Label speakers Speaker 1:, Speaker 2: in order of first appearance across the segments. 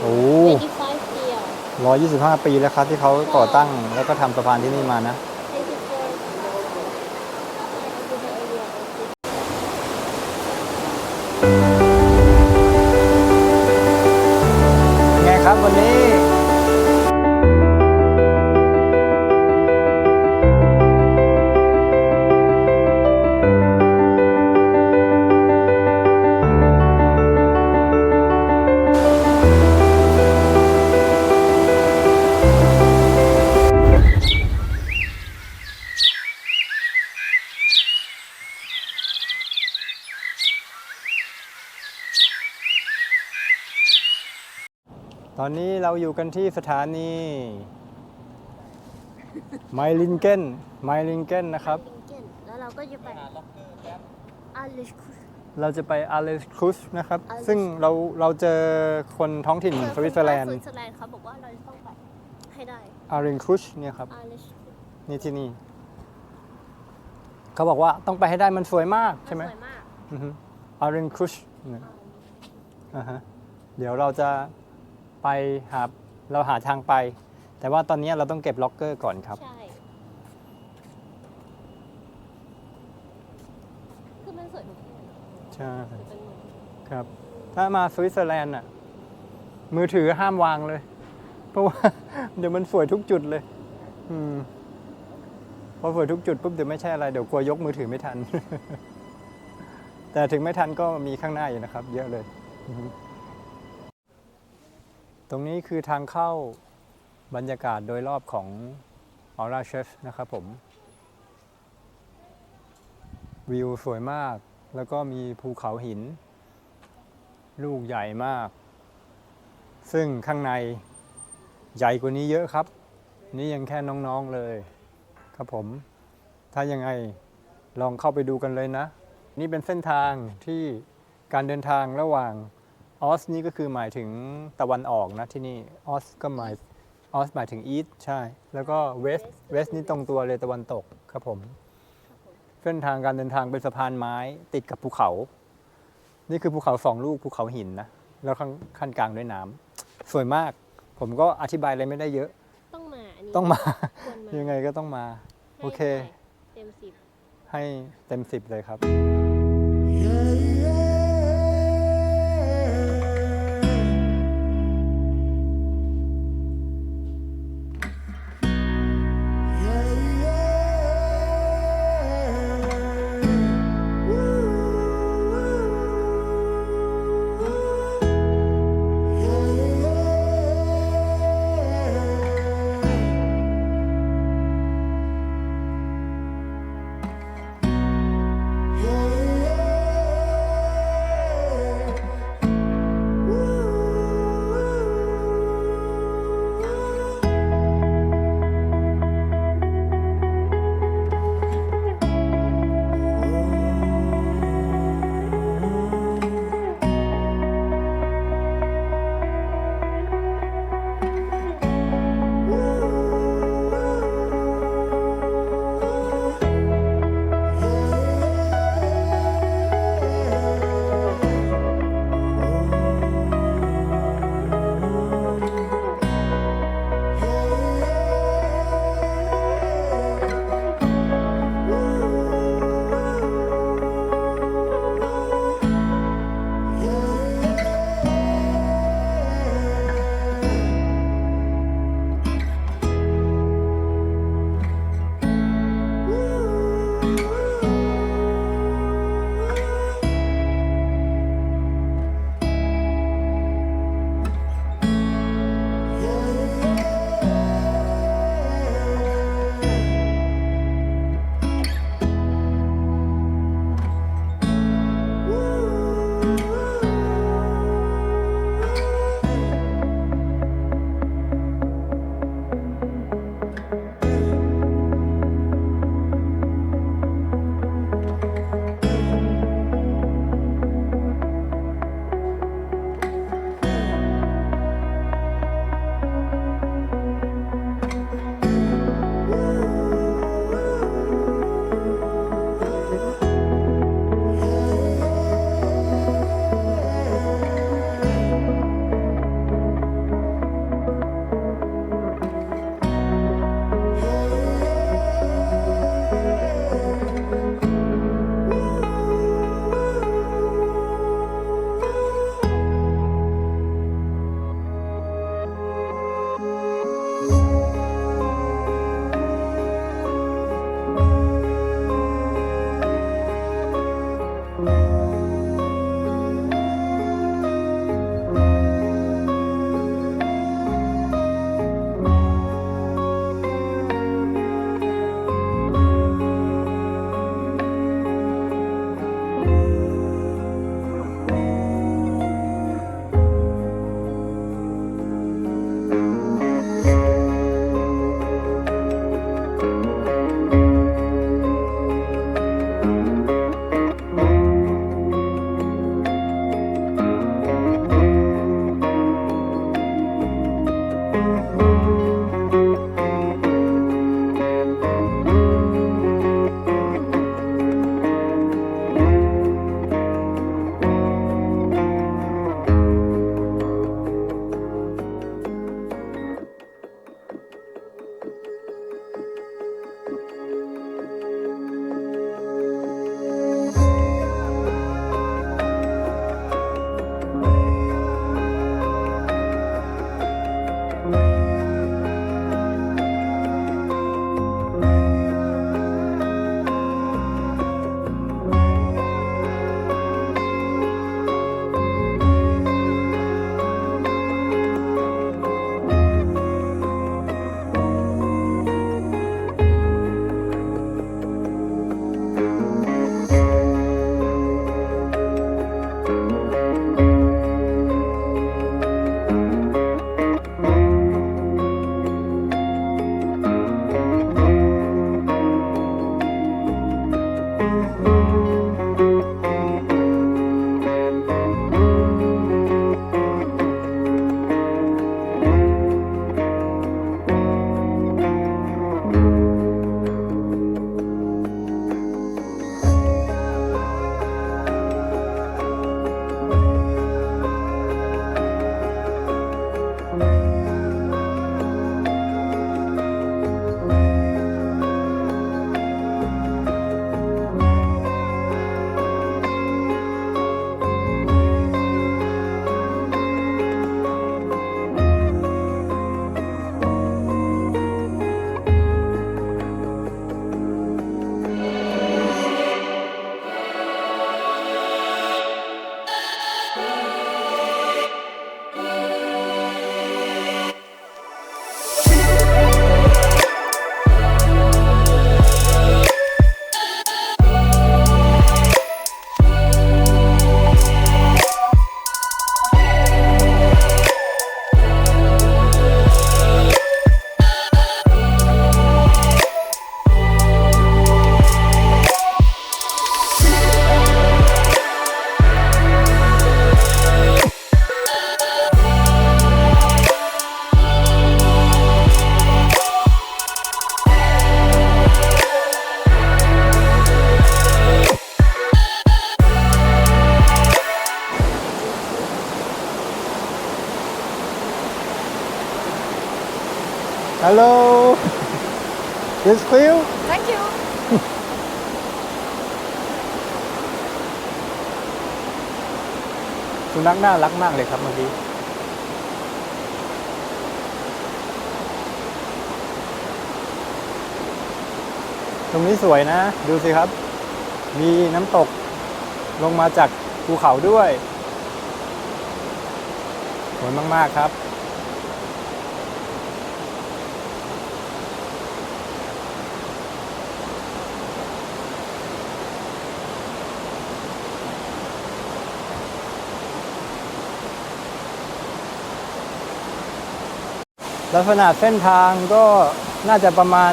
Speaker 1: โอ้
Speaker 2: 85 year
Speaker 1: ร้อยยี่สิบห้าปีแล้วครับที่เขาก่อตั้งแล้วก็ทำสะพานที่นี่มานะ อนนี้เราอยู่กันที่สถานีไมลินเกนไมลินเกนนะครับ
Speaker 2: แล้วเราก็จะไปอาลิชคุส
Speaker 1: เราจะไปอาเลสครุสนะครับ
Speaker 2: Ales
Speaker 1: ซึ่งเราเราเจอคนท้องถิ่นสวิตเซอร์แลน
Speaker 2: ส
Speaker 1: ด์
Speaker 2: วิตเซอร์แลนด์เขาบอกว่าเราจะต้องไปให้ได้
Speaker 1: อารินครุชเนี่ยครับ
Speaker 2: อาลิช
Speaker 1: นี่ที่นี่เขาบอกว่าต้องไปให้ได้มันสวยมากใช่ไหม
Speaker 2: สวยมาก
Speaker 1: อารินครุชอ่าฮะเดี๋ยวเราจะ ไปหาเราหาทางไป แต่ว่าตอนนี้เราต้องเก็บล็อกเกอร์ก่อนครับ
Speaker 2: ใช่ คือมันสวยทุกที่
Speaker 1: ใช่
Speaker 2: มันเป็นเหมือน
Speaker 1: ครับ ถ้ามาสวิตเซอร์แลนด์อะ มือถือห้ามวางเลย เพราะว่า เดี๋ยวมันสวยทุกจุดเลย อืมพอสวยทุกจุดปุ๊บเดี๋ยวไม่ใช่อะไรเดี๋ยวกลัวยกมือถือไม่ทัน แต่ถึงไม่ทันก็มีข้างหน้าอยู่นะครับ เยอะเลยอือฮึ ตรงนี้คือทางเข้าบรรยากาศโดยรอบของออร่าเชฟนะครับผม วิวสวยมาก แล้วก็มีภูเขาหิน ลูกใหญ่มาก ซึ่งข้างในใหญ่กว่านี้เยอะครับ นี่ยังแค่น้องๆเลย ครับผม ถ้ายังไงลองเข้าไปดูกันเลยนะ นี่เป็นเส้นทางที่การเดินทางระหว่าง ออสนี่ก็คือหมายถึงตะวันออกนะที่นี่ออสก็หมายออสหมายถึงอีสใช่ แล้วก็เวสเวสนี่ตรงตัวเลยตะวันตกครับผมเส้นทางการเดินทางเป็นสะพานไม้ติดกับภูเขา นี่คือภูเขาสองลูกภูเขาหินนะ แล้วข้างขั้นกลางด้วยน้ำสวยมาก ผมก็อธิบายอะไรไม่ได้เยอะ
Speaker 2: ต้องมาอันนี้
Speaker 1: ต้องมา
Speaker 2: ควรมา
Speaker 1: ยังไงก็ต้องมา โอเค
Speaker 2: ให้เต็มสิบ
Speaker 1: ให้เต็มสิบเลยครับ Hello This feel
Speaker 2: Thank you
Speaker 1: สุนัขน่ารักมากเลยครับเมื่อกี้ตรงนี้สวยนะ ดูสิครับ มีน้ำตกลงมาจากภูเขาด้วย สวยมาก ๆ ครับ ลักษณะเส้นทางก็น่าจะประมาณ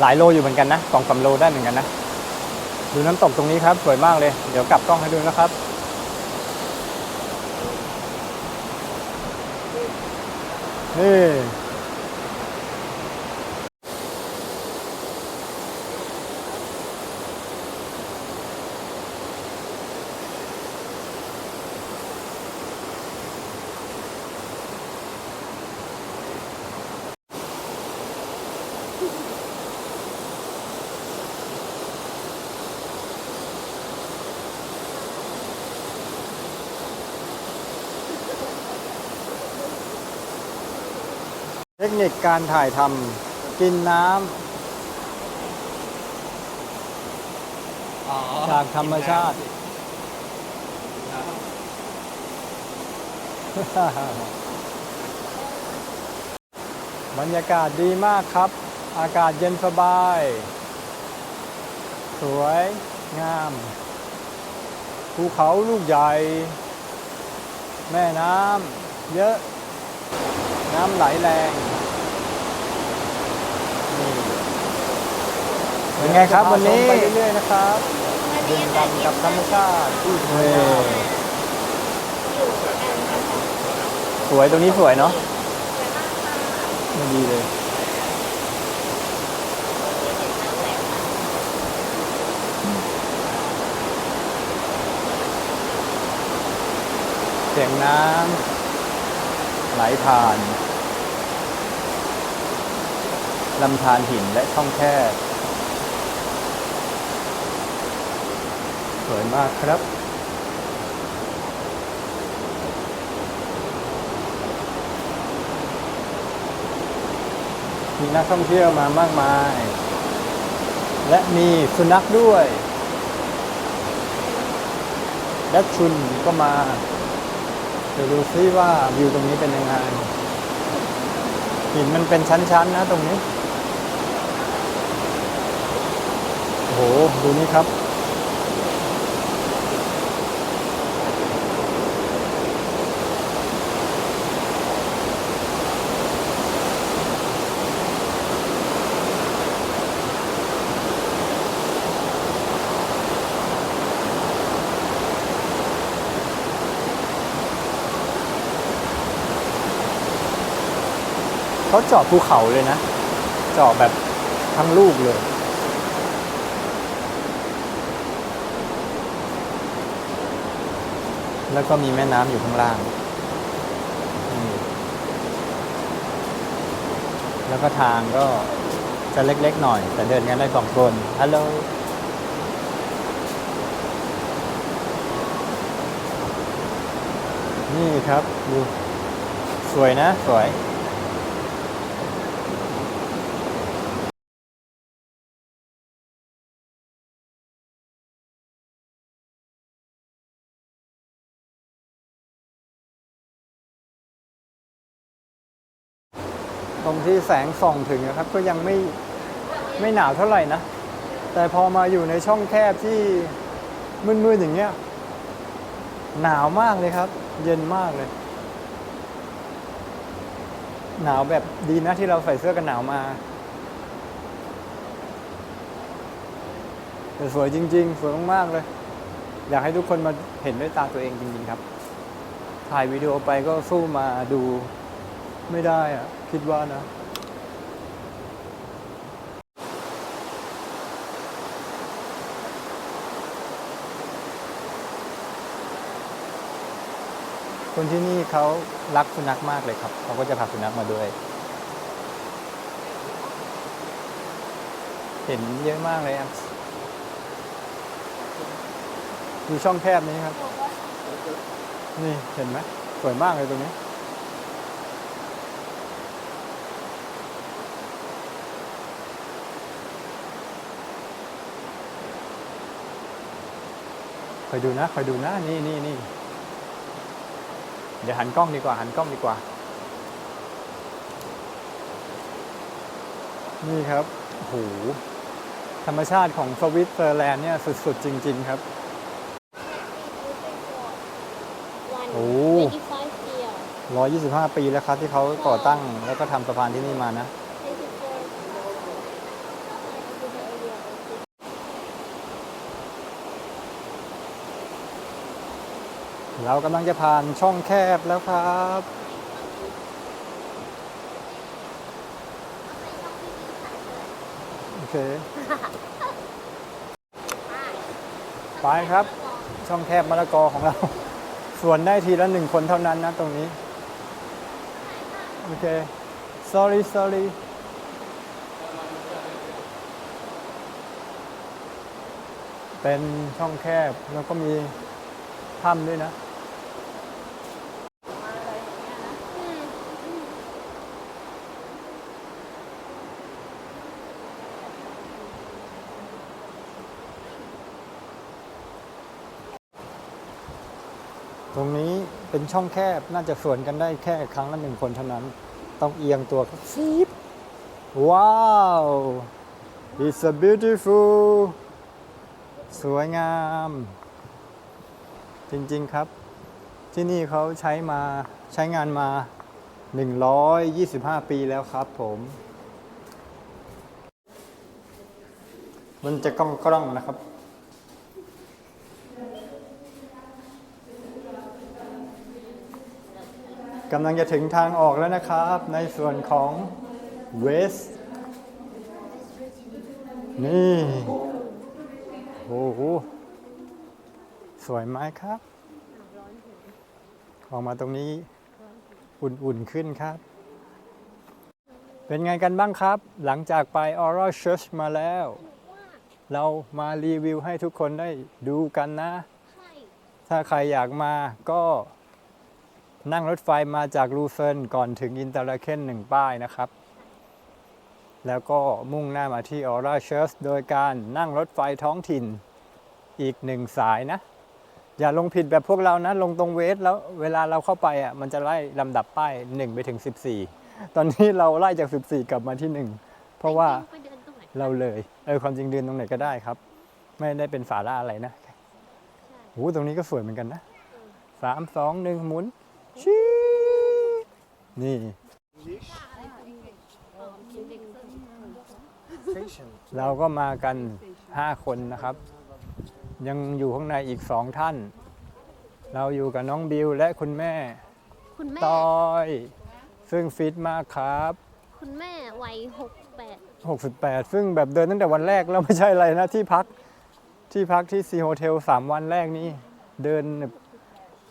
Speaker 1: หลายโลอยู่เหมือนกันนะสองสามโลได้เหมือนกันนะ ดูน้ำตกตรงนี้ครับ สวยมากเลย เดี๋ยวกลับกล้องให้ดูนะครับ นี่ คนิคการถ่ายทำกินน้ำจากธรรมชาติ บรรยากาศดีมากครับ อากาศเย็นสบาย สวยงาม ภูเขาลูกใหญ่ แม่น้ำเยอะ น้ำไหลแรง เป็นไงครับวันนี้ไปเรื่อยๆนะครับ
Speaker 2: วัน
Speaker 1: ดื่
Speaker 2: นี้
Speaker 1: ม
Speaker 2: อากาศ
Speaker 1: ด่ำ
Speaker 2: เย็
Speaker 1: กับ
Speaker 2: น
Speaker 1: ธรรมชาติที่สวยงาม
Speaker 2: อยู่กันนะคะ
Speaker 1: สวยตรงนี้สวยเนาะ
Speaker 2: สวยมากค่ะ
Speaker 1: มันดีเลยเสียงน้ำไหลผ่านลำธารหินและช่องแคบ สวยมากครับ มีนักท่องเที่ยวมามากมาย และมีสุนัขด้วยดัชชุนก็มาเดี๋ยวดูซิว่าวิวตรงนี้เป็นยังไงหินมันเป็นชั้นๆนะตรงนี้ โอ้โห ดูนี่ครับ เขาเจาะภูเขาเลยนะ เจาะแบบทั้งลูกเลย แล้วก็มีแม่น้ำอยู่ข้างล่าง แล้วก็ทางก็จะเล็กๆหน่อย แต่เดินกันได้สองคน ฮัลโหลนี่ครับ ดู สวยนะ สวย ตรงที่แสงส่องถึงนะครับ ก็ยังไม่ไม่หนาวเท่าไหร่นะ แต่พอมาอยู่ในช่องแคบที่มืดๆอย่างเงี้ยหนาวมากเลยครับ เย็นมากเลย หนาวแบบดีนะที่เราใส่เสื้อกันหนาวมาแต่สวยจริง ๆ สวยมากๆเลย อยากให้ทุกคนมาเห็นด้วยตาตัวเองจริง ๆ ครับ ถ่ายวิดีโอไปก็สู้มาดู ไม่ได้อะคิดว่านะ คนที่นี่เขารักสุนัขมากเลยครับ เขาก็จะพาสุนัขมาด้วย เห็นเยอะมากเลยครับดูช่องแคบนี้ครับ นี่เห็นไหมสวยมากเลยตรงนี้ อยดูนะคอยดูนะนี่นี่นี่เดี๋ยวหันกล้องดีกว่า หันกล้องดีกว่า นี่ครับโอ้โหธรรมชาติของสวิตเซอร์แลนด์เนี่ยสุด ๆ จริง ๆ ครับ
Speaker 2: One
Speaker 1: โอ้
Speaker 2: 25 year
Speaker 1: 125ปีแล้วครับที่เขาก่อตั้งแล้วก็ทำสะพานที่นี่มานะ เรากำลังจะผ่านช่องแคบแล้วครับ โอเค ไปครับ ช่องแคบมะละกอของเรา ส่วนได้ทีละหนึ่งคนเท่านั้นนะตรงนี้ โอเค sorry sorry เป็นช่องแคบแล้วก็มีถ้ำด้วยนะ ตรงนี้เป็นช่องแคบน่าจะสวนกันได้แค่ครั้งละหนึ่งคนเท่านั้น ต้องเอียงตัวซีบว้าว it's a beautiful สวยงาม จริงๆครับ ที่นี่เขาใช้มาใช้งานมา 125 ปีแล้วครับผม มันจะกล้องกล้องๆนะครับ กำลังจะถึงทางออกแล้วนะครับ ในส่วนของเวสนี่โอ้โหสวยไหมครับ ออกมาตรงนี้อุ่นๆขึ้นครับ เป็นไงกันบ้างครับ หลังจากไป Oral Church มาแล้ว เรามารีวิวให้ทุกคนได้ดูกันนะ ถ้าใครอยากมาก็ นั่งรถไฟมาจากลูเซิร์นก่อนถึงอินเตอร์เคนหนึ่งป้ายนะครับ แล้วก็มุ่งหน้ามาที่ออร่าเชิร์สโดยการนั่งรถไฟท้องถิ่นอีกหนึ่งสายนะ อย่าลงผิดแบบพวกเรานะ ลงตรงเวสแล้วเวลาเราเข้าไปอะมันจะไล่ลำดับป้าย 1 ไปถึง 14 ตอนนี้เราไล่จาก 14 กลับมาที่ 1 เพราะว่าเราเลยเออความจริงเดินตรงไหนก็ได้ครับ ไม่ได้เป็นฝาล่าอะไรนะโอ้โหตรงนี้ก็สวยเหมือนกันนะสามสองหนึ่งหมุน ชีนี่ เราก็มากัน 5 คนนะครับ ยังอยู่ข้างในอีก2ท่าน เราอยู่กับน้องบิวและคุณแม่
Speaker 2: คุณแม่
Speaker 1: ตอย ซึ่งฟิตมากครับ
Speaker 2: คุณแม่วัย68
Speaker 1: 68 ซึ่งแบบเดินตั้งแต่วันแรกแล้วไม่ใช่อะไรนะที่พักที่พักที่ซีโฮเทล3วันแรกนี่เดินแบบ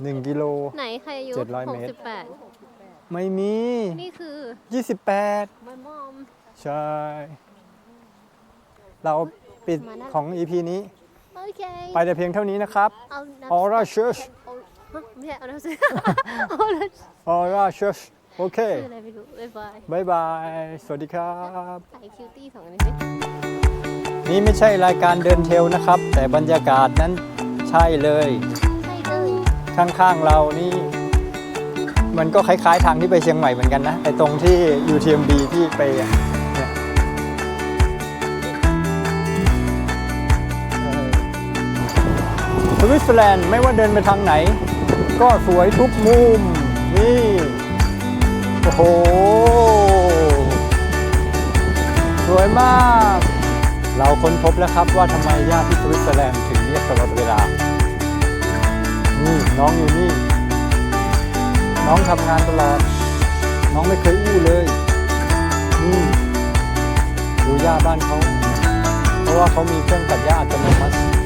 Speaker 1: 1กิโล
Speaker 2: ไหนใครอายุ
Speaker 1: 700เมตร
Speaker 2: 68
Speaker 1: ไม่มี
Speaker 2: นี่คือ
Speaker 1: 28
Speaker 2: my mom
Speaker 1: ใช่ เราปิด
Speaker 2: มาแล้ว
Speaker 1: ของ EP นี้
Speaker 2: โอเค
Speaker 1: ไปแต่เพียงเท่านี้นะครับ
Speaker 2: เอานับ
Speaker 1: Aura Church
Speaker 2: เอาฮะไม่ใช่เอานับซื้อเอานับ
Speaker 1: Aura Church โอเค
Speaker 2: ซื้ออะไรไม่รู้ บ๊ายบาย
Speaker 1: บายบาย สวัสดีครับ
Speaker 2: ถ่ายคิวตี้สองอันนี้สิ
Speaker 1: นี่ไม่ใช่รายการเดินเทรลนะครับ แต่บรรยากาศนั้นใช่เลย
Speaker 2: ใช่เลย
Speaker 1: ข้างๆเรานี่ มันก็คล้ายๆทางที่ไปเชียงใหม่เหมือนกันนะไอ้ตรงที่ UTMB ที่ไปอะเนี่ยเออสวิตเซอร์แลนด์ไม่ว่าเดินไปทางไหน ก็สวยทุกมุม นี่ โอ้โห สวยมาก เราค้นพบแล้วครับว่าทำไมญาติที่สวิตเซอร์แลนด์ถึงเรียกตลอดเวลา นี่น้องอยู่นี่ น้องทำงานตลอด น้องไม่เคยอู้เลยนี่ดูหญ้าบ้านเขา เพราะว่าเขามีเครื่องตัดหญ้าอัตโนมัติ